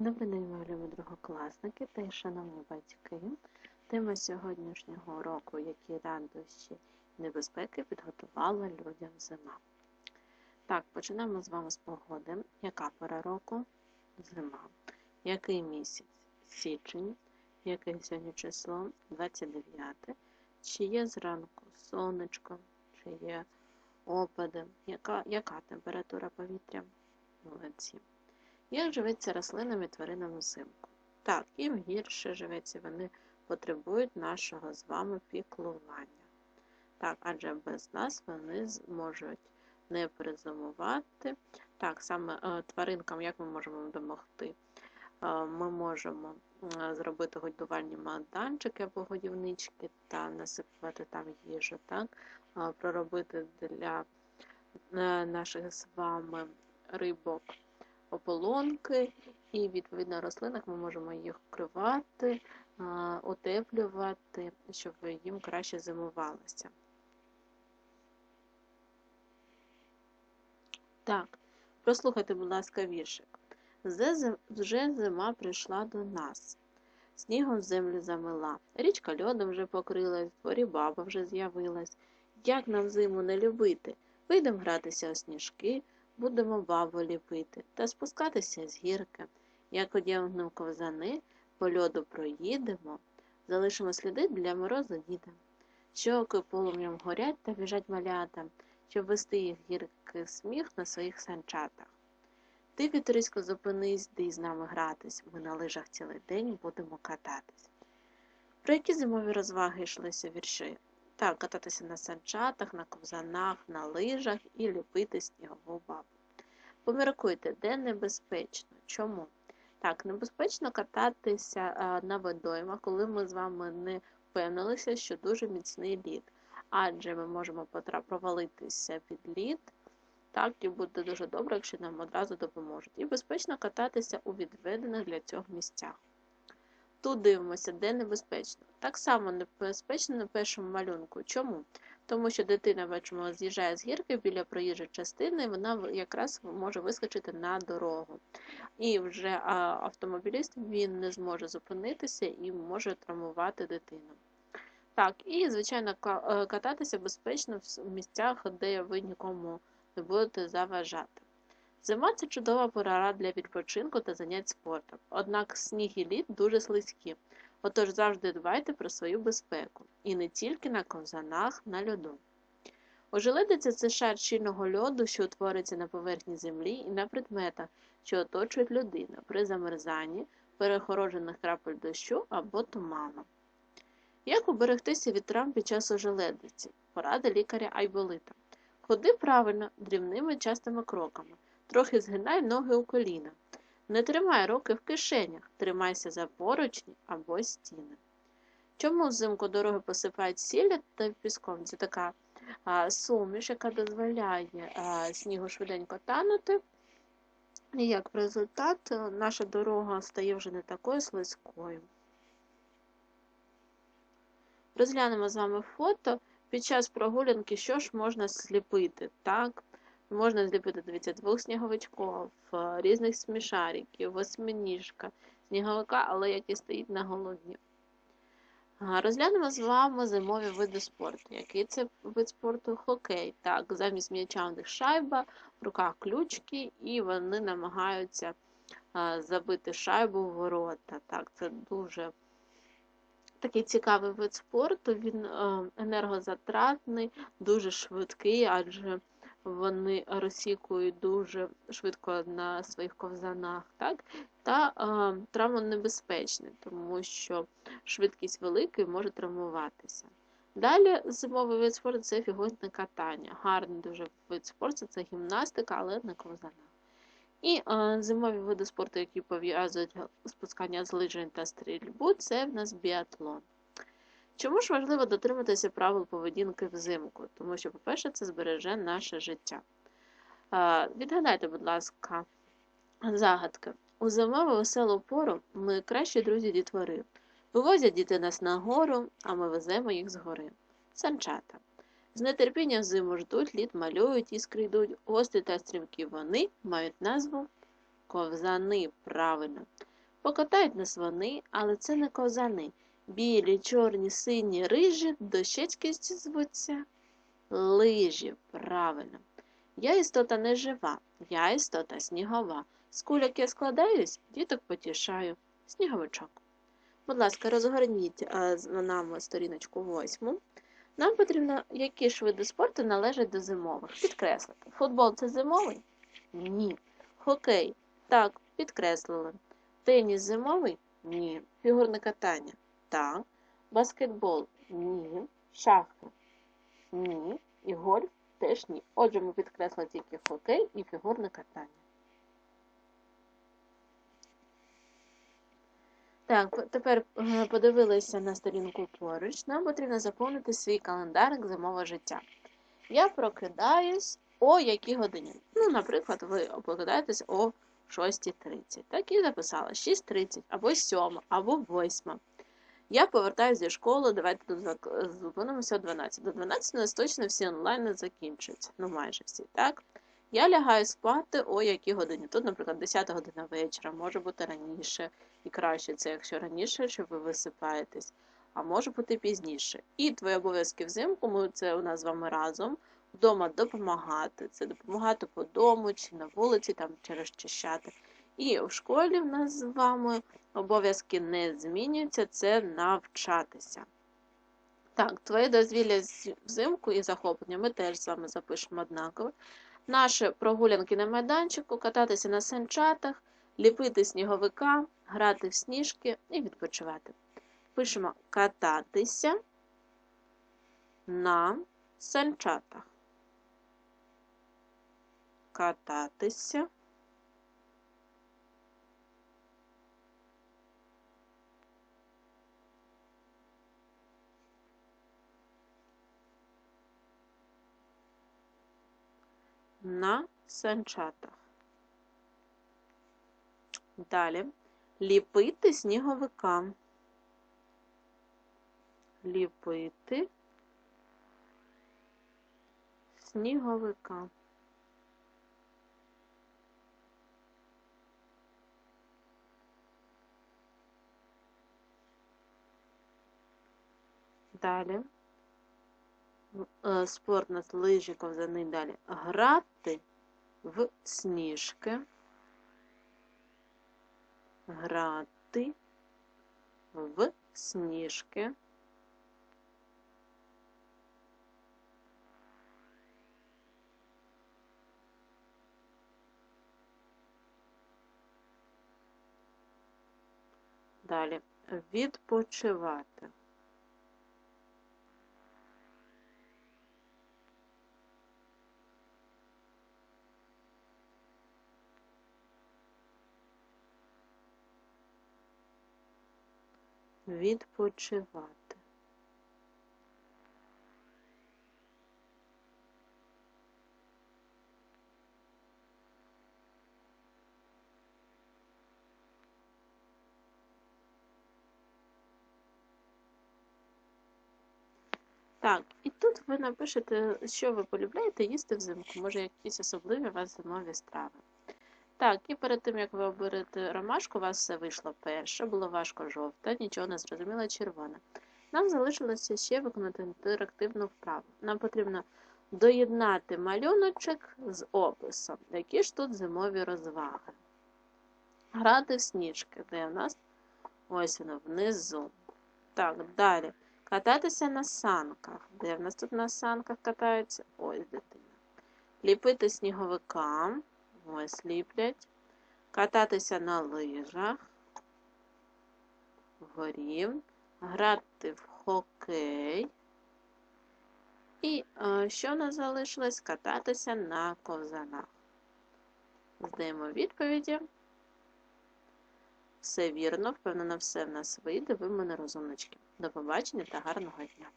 Добрий день, мої другокласники та й шановні батьки. Тема сьогоднішнього уроку, які радощі і небезпеки підготувала людям зима. Так, почнемо з вами з погоди. Яка пора року? Зима. Який місяць? Січень. Яке сьогодні число? 29. Чи є зранку сонечко, чи є опади? Яка, яка температура повітря? Молодці. Як живеться рослинам і тваринам взимку? Так, їм гірше живеться, вони потребують нашого з вами піклування. Так, адже без нас вони зможуть не перезимувати. Так, саме е, тваринкам, як ми можемо допомогти? Е, Ми можемо е, зробити годувальні майданчики або годівнички та насипувати там їжу, так? Проробити для наших з вами рибок ополонки, і відповідно рослинах ми можемо їх вкривати, утеплювати, щоб їм краще зимувалося. Так, прослухайте, будь ласка, віршик. Вже зима прийшла до нас. Снігом землю замила, річка льодом вже покрилась, в дворі баба вже з'явилась. Як нам зиму не любити? Вийдемо гратися у сніжки, будемо бабу ліпити та спускатися з гірки. Як одягнемо ковзани, по льоду проїдемо, залишимо сліди для морозу діда. Щоки полум'ям горять та біжать малята, щоб вести їх гіркий сміх на своїх санчатах. Ти, вітерисько, зупинись, де з нами гратись, ми на лижах цілий день будемо кататись. Про які зимові розваги йшлися вірші? Так, кататися на санчатах, на ковзанах, на лижах і ліпити снігову бабу. Поміркуйте, де небезпечно? Чому? Так, небезпечно кататися на водоймах, коли ми з вами не впевнилися, що дуже міцний лід. Адже ми можемо провалитися під лід, так, і буде дуже добре, якщо нам одразу допоможуть. І безпечно кататися у відведених для цього місцях. Тут дивимося, де небезпечно. Так само небезпечно на першому малюнку. Чому? Тому що дитина, бачимо, з'їжджає з гірки біля проїжджої частини, вона якраз може вискочити на дорогу. І вже автомобіліст він не зможе зупинитися і може травмувати дитину. Так, і, звичайно, е, кататися безпечно в місцях, де ви нікому не будете заважати. Зима це чудова пора для відпочинку та занять спортом. Однак сніг і лід дуже слизькі. Отож завжди дбайте про свою безпеку. І не тільки на ковзанах, на льоду. Ожеледиця – це шар щільного льоду, що утворюється на поверхні землі і на предметах, що оточують людину при замерзанні, перехороджених крапель дощу або туману. Як уберегтися від травм під час ожеледиці? Порада лікаря Айболита. Ходи правильно, дрібними частими кроками. Трохи згинай ноги у коліна. Не тримай руки в кишенях, тримайся за поручні або стіни. Чому взимку дороги посипають сіллю та піском? Це така а, суміш, яка дозволяє а, снігу швиденько танути. І як результат, наша дорога стає вже не такою слизькою. Розглянемо з вами фото. Під час прогулянки що ж можна сліпити? Так? Можна зліпити, дивіться, двох сніговичків, е, різних смішариків, восьминіжка, сніговика, але який стоїть на голові. Розглянемо з вами зимові види спорту. Який це вид спорту? Хокей. Так, замість м'яча у них шайба, в руках ключки, і вони намагаються забити шайбу в ворота. Так, це дуже такий цікавий вид спорту. Він е, енергозатратний, дуже швидкий, адже вони розсікують дуже швидко на своїх ковзанах, так? та е, травмонебезпечний, тому що швидкість велика і може травмуватися. Далі зимовий вид спорту це фігурне катання. Гарний дуже вид спорту це гімнастика, але на ковзанах. І е, зимові види спорту, які пов'язують спускання з лижень та стрільбу, це в нас біатлон. Чому ж важливо дотриматися правил поведінки взимку? Тому що, по-перше, це збереже наше життя. Відгадайте, будь ласка, загадки. У зимову веселу пору ми кращі друзі дітвори. Вивозять діти нас на гору, а ми веземо їх згори. Санчата. З нетерпінням зиму ждуть, лід малюють, іскри йдуть. Гострі та стрімкі вони мають назву ковзани. Правильно. Покатають нас вони, але це не ковзани. Білі, чорні, сині, рижі, до щечкісті звуться лижі. Правильно. Я істота не жива, я істота снігова. З кульок я складаюсь, діток потішаю. Сніговичок. Будь ласка, розгорніть е, нам сторіночку восьму. Нам потрібно, які ж види спорту належать до зимових. Підкреслити. Футбол це зимовий? Ні. Хокей. Так, підкреслили. Теніс зимовий? Ні. Фігурне катання? Так. Баскетбол? Ні. Шахи? Ні. І гольф теж ні. Отже, ми підкреслили тільки хокей і фігурне катання. Так, тепер е, подивилися на сторінку поруч. Нам потрібно заповнити свій календарик зимового життя. Я прокидаюсь о якій годині. Ну, наприклад, ви прокидаєтесь о 6.30. Так і записала 6.30, або 7, або 8. Я повертаюся зі школи, давайте зупинимося о 12. До 12 у нас точно всі онлайн закінчуються. Ну, майже всі, так? Я лягаю спати о якій годині. Тут, наприклад, 10 година вечора, може бути раніше. І краще це, якщо раніше, що ви висипаєтесь, а може бути пізніше. І твої обов'язки взимку, ми це у нас з вами разом. Вдома допомагати. Це допомагати по дому чи на вулиці, там чи розчищати. І в школі в нас з вами обов'язки не змінюються, це навчатися. Так, твоє дозвілля взимку і захоплення ми теж з вами запишемо однаково. Наші прогулянки на майданчику, кататися на санчатах, ліпити сніговика, грати в сніжки і відпочивати. Пишемо кататися на санчатах. Кататися на санчатах. Далі ліпити сніговика. Ліпити сніговика. Далі. Е, Спорт у нас лижі, ковзани далі. Грати в сніжки. Грати в сніжки. Далі відпочивати. Відпочивати. Так, і тут ви напишете, що ви полюбляєте їсти взимку. Може, якісь особливі у вас зимові страви. Так, і перед тим, як ви оберете ромашку, у вас все вийшло перше, було важко жовте, нічого не зрозуміло червоне. Нам залишилося ще виконати інтерактивну вправу. Нам потрібно доєднати малюночок з описом. Які ж тут зимові розваги? Грати в сніжки, де у нас ось воно внизу. Так, далі. Кататися на санках. Де в нас тут на санках катаються? Ось дитина. Ліпити сніговика. Ось. Кататися на лижах. Вгорі. Грати в хокей. І е, що нас залишилось? Кататися на ковзанах. Здаємо відповіді. Все вірно, впевнено, все в нас вийде. Ви в мене розумнички. До побачення та гарного дня!